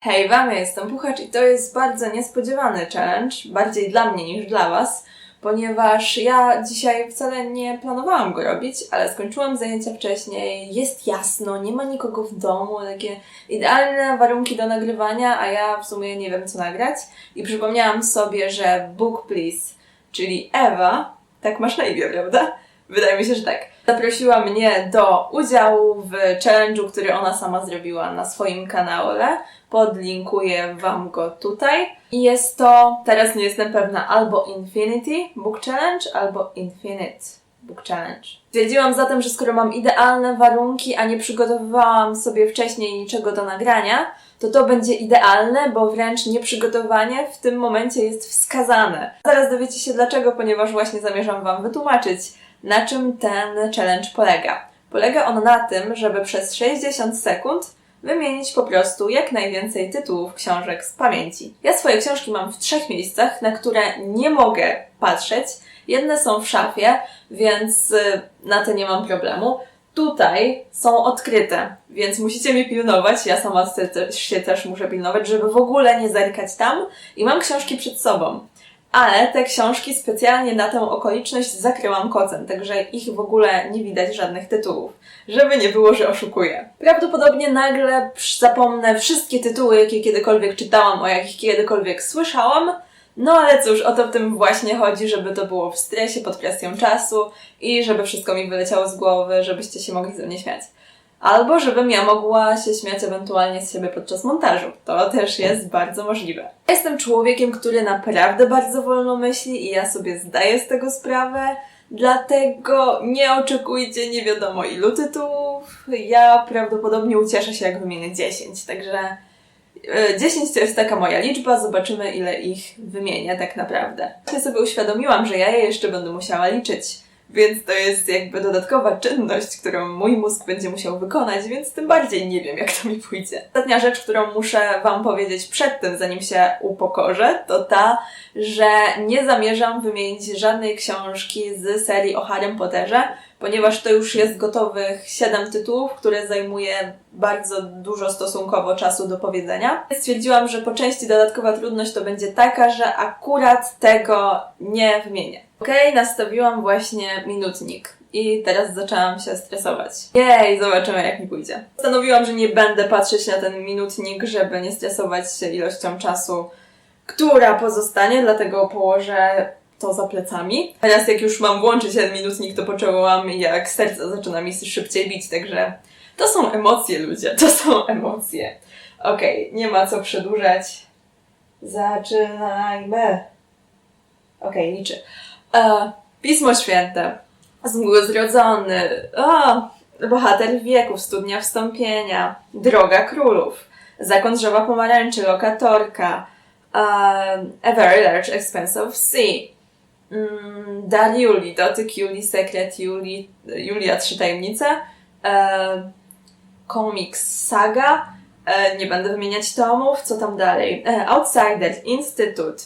Hej wam, ja jestem Puchacz i to jest bardzo niespodziewany challenge, bardziej dla mnie niż dla was, ponieważ ja dzisiaj wcale nie planowałam go robić, ale skończyłam zajęcia wcześniej, jest jasno, nie ma nikogo w domu, takie idealne warunki do nagrywania, a ja w sumie nie wiem co nagrać i przypomniałam sobie, że Book Please, czyli Ewa, tak masz na imię, prawda? Wydaje mi się, że tak. Zaprosiła mnie do udziału w challenge'u, który ona sama zrobiła na swoim kanale. Podlinkuję Wam go tutaj. I jest to, teraz nie jestem pewna, albo Infinity Book Challenge, albo Infinite Book Challenge. Stwierdziłam zatem, że skoro mam idealne warunki, a nie przygotowywałam sobie wcześniej niczego do nagrania, to to będzie idealne, bo wręcz nieprzygotowanie w tym momencie jest wskazane. Zaraz dowiecie się dlaczego, ponieważ właśnie zamierzam Wam wytłumaczyć, na czym ten challenge polega. Polega on na tym, żeby przez 60 sekund wymienić po prostu jak najwięcej tytułów książek z pamięci. Ja swoje książki mam w trzech miejscach, na które nie mogę patrzeć. Jedne są w szafie, więc y, na te nie mam problemu. Tutaj są odkryte, więc musicie mnie pilnować. Ja sama się też muszę pilnować, żeby w ogóle nie zerkać tam. I mam książki przed sobą. Ale te książki specjalnie na tę okoliczność zakryłam kocem, także ich w ogóle nie widać żadnych tytułów. Żeby nie było, że oszukuję. Prawdopodobnie nagle zapomnę wszystkie tytuły, jakie kiedykolwiek czytałam, o jakich kiedykolwiek słyszałam. No ale cóż, o to w tym właśnie chodzi, żeby to było w stresie, pod presją czasu i żeby wszystko mi wyleciało z głowy, żebyście się mogli ze mnie śmiać. Albo żebym ja mogła się śmiać ewentualnie z siebie podczas montażu. To też jest bardzo możliwe. Jestem człowiekiem, który naprawdę bardzo wolno myśli i ja sobie zdaję z tego sprawę. Dlatego nie oczekujcie nie wiadomo ilu tytułów. Ja prawdopodobnie ucieszę się, jak wymienię 10. Także e, 10 to jest taka moja liczba, zobaczymy ile ich wymienię tak naprawdę. Ja sobie uświadomiłam, że ja je jeszcze będę musiała liczyć. Więc to jest jakby dodatkowa czynność, którą mój mózg będzie musiał wykonać, więc tym bardziej nie wiem, jak to mi pójdzie. Ostatnia rzecz, którą muszę Wam powiedzieć przed tym, zanim się upokorzę, to ta, że nie zamierzam wymienić żadnej książki z serii o Harrym Potterze, ponieważ to już jest gotowych 7 tytułów, które zajmuje bardzo dużo stosunkowo czasu do powiedzenia. Stwierdziłam, że po części dodatkowa trudność to będzie taka, że akurat tego nie wymienię. Okej, nastawiłam właśnie minutnik. I teraz zaczęłam się stresować. Jej, zobaczymy jak mi pójdzie. Postanowiłam, że nie będę patrzeć na ten minutnik, żeby nie stresować się ilością czasu, która pozostanie, dlatego położę to za plecami. Teraz jak już mam włączyć ten minutnik, to poczułam jak serce zaczyna mi szybciej bić, także to są emocje ludzie, to są emocje. Okej, nie ma co przedłużać. Zaczynajmy. Okej, liczy. E, Pismo Święte. Z mgły zrodzony. O, bohater wieków, studnia wstąpienia. Droga królów. Zakon drzewa pomarańczy, lokatorka. E, a very large expanse of sea. Mm, Dar Julii, dotyk Julii, sekret Julii, Julia Trzy Tajemnice. E, komiks Saga. E, nie będę wymieniać tomów, co tam dalej. Outsider, Instytut.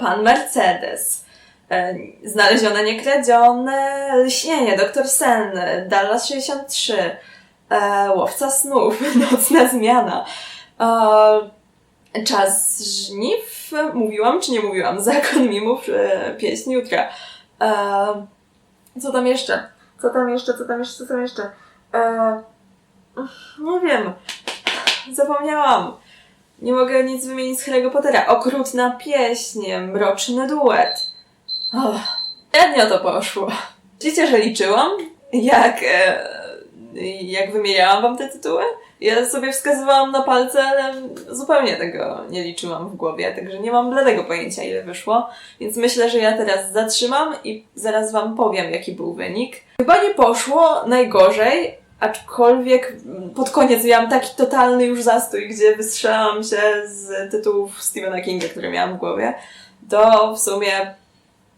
Pan Mercedes. E, Znalezione, niekradzione, Lśnienie, Doktor Sen, Dallas 63, e, Łowca snów, Nocna zmiana, e, Czas żniw, mówiłam czy nie mówiłam, Zakon mimów, Pieśń jutra. Co tam jeszcze? Co tam jeszcze, co tam jeszcze, co tam jeszcze? Nie wiem, zapomniałam. Nie mogę nic wymienić z Harry'ego Pottera. Okrutna pieśń, mroczny duet. Och, średnio to poszło. Widzicie, że liczyłam, jak, e, jak wymieniałam wam te tytuły? Ja sobie wskazywałam na palce, ale zupełnie tego nie liczyłam w głowie, także nie mam bladego pojęcia, ile wyszło. Więc myślę, że ja teraz zatrzymam i zaraz wam powiem, jaki był wynik. Chyba nie poszło najgorzej, aczkolwiek pod koniec miałam taki totalny już zastój, gdzie wystrzelałam się z tytułów Stephena Kinga, które miałam w głowie. To w sumie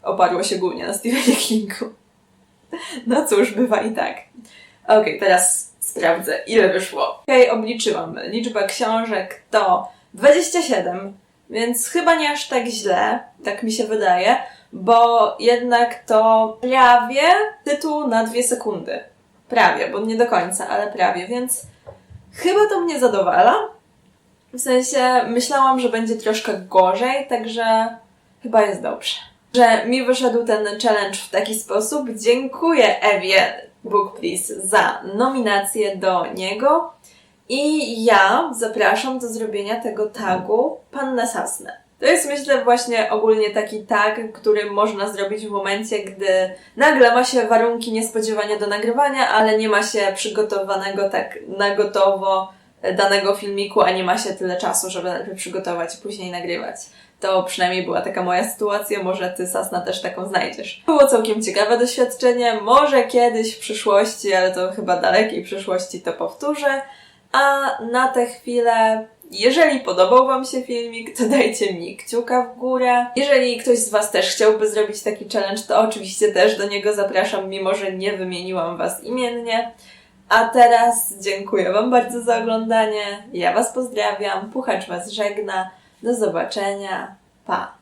oparło się głównie na Stephenie Kingu. No cóż, bywa i tak. Okej, teraz sprawdzę, ile wyszło. Okej, obliczyłam. Liczba książek to 27, więc chyba nie aż tak źle, tak mi się wydaje, bo jednak to prawie tytuł na dwie sekundy. Prawie, bo nie do końca, ale prawie, więc chyba to mnie zadowala. W sensie myślałam, że będzie troszkę gorzej, także chyba jest dobrze. Że mi wyszedł ten challenge w taki sposób. Dziękuję Ewie Book za nominację do niego. I ja zapraszam do zrobienia tego tagu Panna Sasne. To jest myślę właśnie ogólnie taki tag, który można zrobić w momencie, gdy nagle ma się warunki niespodziewania do nagrywania, ale nie ma się przygotowanego tak na gotowo danego filmiku, a nie ma się tyle czasu, żeby najpierw przygotować i później nagrywać. To przynajmniej była taka moja sytuacja, może ty Sasna też taką znajdziesz. Było całkiem ciekawe doświadczenie, może kiedyś w przyszłości, ale to chyba dalekiej przyszłości to powtórzę. A na tę chwilę, jeżeli podobał Wam się filmik, to dajcie mi kciuka w górę. Jeżeli ktoś z Was też chciałby zrobić taki challenge, to oczywiście też do niego zapraszam, mimo że nie wymieniłam Was imiennie. A teraz dziękuję Wam bardzo za oglądanie. Ja Was pozdrawiam, Puchacz Was żegna. Do zobaczenia. Pa!